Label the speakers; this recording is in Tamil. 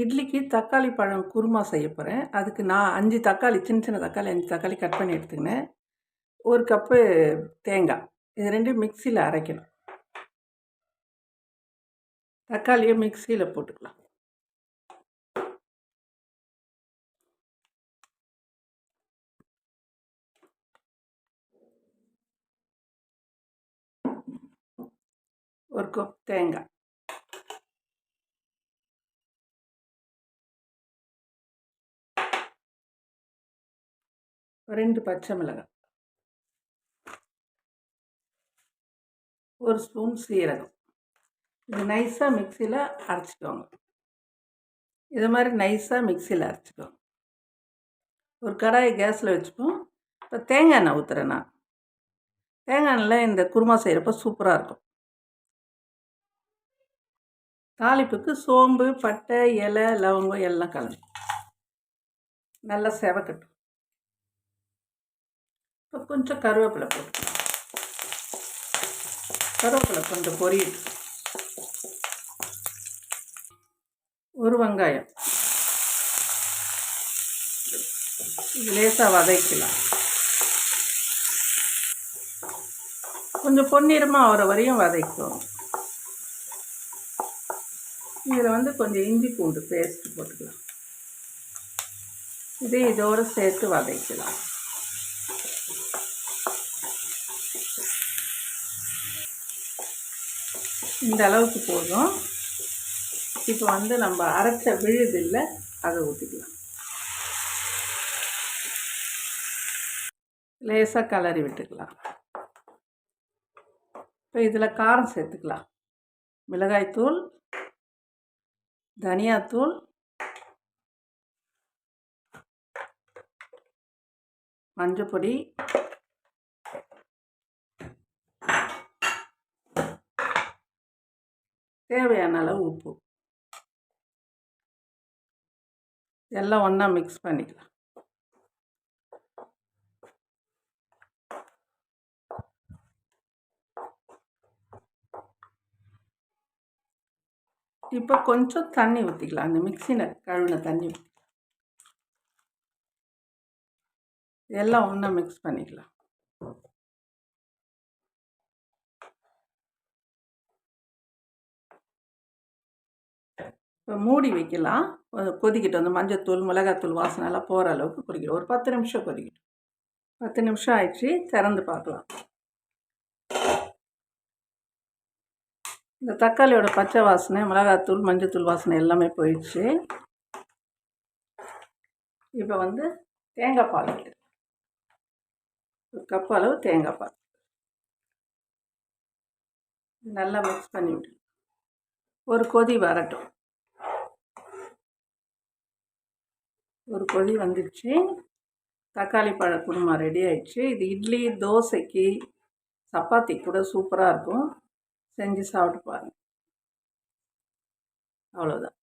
Speaker 1: இட்லிக்கு தக்காளி பழம் குருமா செய்ய போகிறேன் அதுக்கு நான் அஞ்சு தக்காளி சின்ன சின்ன தக்காளி அஞ்சு தக்காளி கட் பண்ணி எடுத்துக்கினேன். ஒரு கப்பு தேங்காய். இது ரெண்டும் மிக்சியில் அரைக்கணும். தக்காளியை மிக்சியில் போட்டுக்கலாம். ஒரு கப் தேங்காய். ரெண்டு பச்சை மிளகாய். ஒரு ஸ்பூன் சீரகம். இது நைஸாக மிக்சியில் அரைச்சிக்கோங்க. இது மாதிரி நைஸாக மிக்சியில் அரைச்சிக்கோங்க. ஒரு கடாயை கேஸில் வச்சுப்போம். இப்போ தேங்காய் எண்ணெய் ஊற்றுறேன் நான். தேங்காய் எண்ணெயில் இந்த குருமா செய்கிறப்ப சூப்பராக இருக்கும். தாளிப்புக்கு சோம்பு பட்டை இலை லவங்கம் எல்லாம் கலந்து. நல்லா செவக்கட்டும். கொஞ்சம் கருவேப்பிலை போட்டு கருவேப்பிலை கொஞ்சம் பொரியுது. ஒரு வெங்காயம். லேசாக வதக்கலாம் கொஞ்சம் பொன்னிறமாக ஆகிற வரையும் வதக்கும் இதில் வந்து கொஞ்சம் இஞ்சி பூண்டு பேஸ்ட் போட்டுக்கலாம். இதே இதோடு சேர்த்து வதக்கலாம் இந்த அளவுக்கு போதும். இப்போ வந்து நம்ம அரைச்ச விழுது இல்லை அதை ஊற்றிக்கலாம் லேசாக கலரி விட்டுக்கலாம். இப்போ இதில் காரம் சேர்த்துக்கலாம். மிளகாய்த்தூள் தனியாத்தூள் மஞ்சள் தேவையான அளவு உப்பு. எல்லாம் ஒன்றா மிக்ஸ் பண்ணிக்கலாம். இப்போ கொஞ்சம் தண்ணி ஊற்றிக்கலாம் அந்த மிக்சியில் கழுவின தண்ணி எல்லாம் ஒன்றா மிக்ஸ் பண்ணிக்கலாம். இப்போ மூடி வைக்கலாம். கொதிக்கிட்டு வந்து மஞ்சத்தூள் மிளகாத்தூள் வாசனைலாம் போகிற அளவுக்கு கொதிக்கிட்டு ஒரு பத்து நிமிஷம் கொதிக்கட்டும். பத்து நிமிஷம் ஆயிடுச்சு. திறந்து பார்க்கலாம். இந்த தக்காளியோட பச்சை வாசனை மிளகாத்தூள் மஞ்சத்தூள் வாசனை எல்லாமே போயிடுச்சு. இப்போ வந்து தேங்காய் பால் ஒரு கப் அளவு தேங்காய் பால். நல்லா மிக்ஸ் பண்ணி விட்டு ஒரு கொதி வரட்டும். ஒரு கொதி வந்துடுச்சு. தக்காளி பழ குருமா ரெடி ஆயிடுச்சு. இது இட்லி தோசைக்கு சப்பாத்தி கூட சூப்பராக இருக்கும். செஞ்சு சாப்பிட்டு பாருங்கள் அவ்வளோதான்